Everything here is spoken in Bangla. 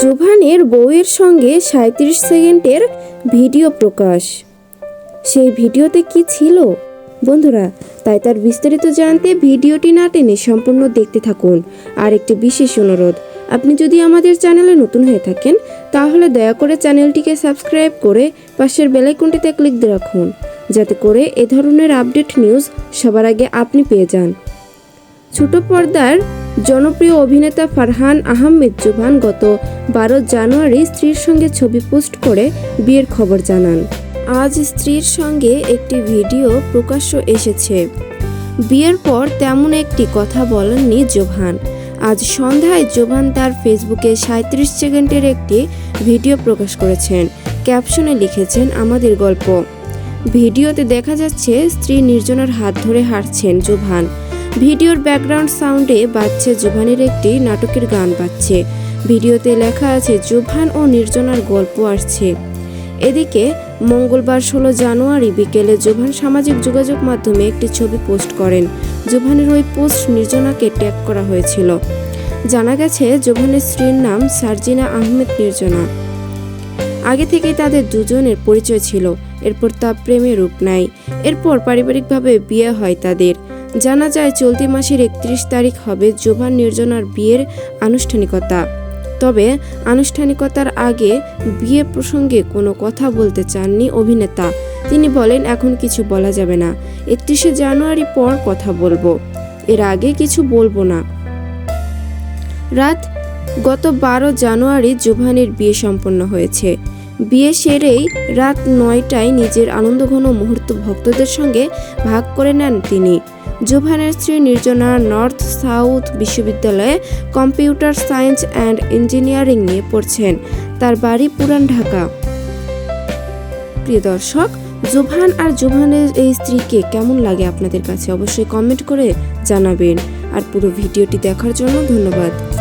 জোভানের বউয়ের সঙ্গে সাঁত্রিশ সেকেন্ডের ভিডিও প্রকাশ। সেই ভিডিওতে কি ছিল? বন্ধুরা, তাই তার বিস্তারিত জানতে ভিডিওটি না টেনে সম্পূর্ণ দেখতে থাকুন। আর একটি বিশেষ অনুরোধ, আপনি যদি আমাদের চ্যানেলে নতুন হয়ে থাকেন, তাহলে দয়া করে চ্যানেলটিকে সাবস্ক্রাইব করে পাশের বেলাইকনটিতে ক্লিক দিয়ে রাখুন, যাতে করে এ ধরনের আপডেট নিউজ সবার আগে আপনি পেয়ে যান। ছোট পর্দার জনপ্রিয় অভিনেতা ফারহান আহমেদ জোভান গত বারো জানুয়ারি স্ত্রীর সঙ্গে ছবি পোস্ট করে বিয়ের খবর জানান। আজ স্ত্রীর সঙ্গে একটি ভিডিও প্রকাশ্য এসেছে। বিয়ের পর তেমন একটি কথা বলেননি জোভান আজ সন্ধ্যায় জোভান তার ফেসবুকে সাঁত্রিশ সেকেন্ডের একটি ভিডিও প্রকাশ করেছেন। ক্যাপশনে লিখেছেন, আমাদের গল্প। ভিডিওতে দেখা যাচ্ছে, স্ত্রী নির্জনার হাত ধরে হাঁটছেন জোভান ভিডিওর ব্যাকগ্রাউন্ড সাউন্ডে বাজছে জোভানের একটি নাটকের গান বাজছে। ভিডিওতে লেখা আছে, জোভান ও নির্জনার গল্প আসছে। এদিকে মঙ্গলবার ষোলো জানুয়ারি বিকেলে জোভান সামাজিক যোগাযোগ মাধ্যমে একটি ছবি পোস্ট করেন। জোভানের ওই পোস্ট নির্জনাকে ট্যাগ করা হয়েছিল। জানা গেছে, জোভানের স্ত্রীর নাম সার্জিনা আহমেদ নির্জনা। আগে থেকেই তাদের দুজনের পরিচয় ছিল। এরপর তা প্রেমে রূপ নেয়। এরপর পারিবারিকভাবে বিয়ে হয় তাদের। জানা যায়, চলতি মাসের একত্রিশ তারিখ হবে জোভান নির্জনার বিয়ের আনুষ্ঠানিকতা। তবে আনুষ্ঠানিকতার আগে বিয়ে প্রসঙ্গে কোনো কথা বলতে চাননি অভিনেতা। তিনি বলেন, এখন কিছু বলা যাবে না। একত্রিশে জানুয়ারি পর কথা বলব। এর আগে কিছু বলব না। রাত গত বারো জানুয়ারি জোভানের বিয়ে সম্পন্ন হয়েছে। বিয়ে সেরেই রাত নয়টায় নিজের আনন্দঘন মুহূর্ত ভক্তদের সঙ্গে ভাগ করে নেন তিনি। জোভানের স্ত্রী নির্জনা নর্থ সাউথ বিশ্ববিদ্যালয়ে কম্পিউটার সায়েন্স অ্যান্ড ইঞ্জিনিয়ারিং নিয়ে পড়ছেন। তার বাড়ি পুরান ঢাকা। প্রিয় দর্শক, জোভান আর জোভানের এই স্ত্রীকে কেমন লাগে আপনাদের কাছে? অবশ্যই কমেন্ট করে জানাবেন। আর পুরো ভিডিওটি দেখার জন্য ধন্যবাদ।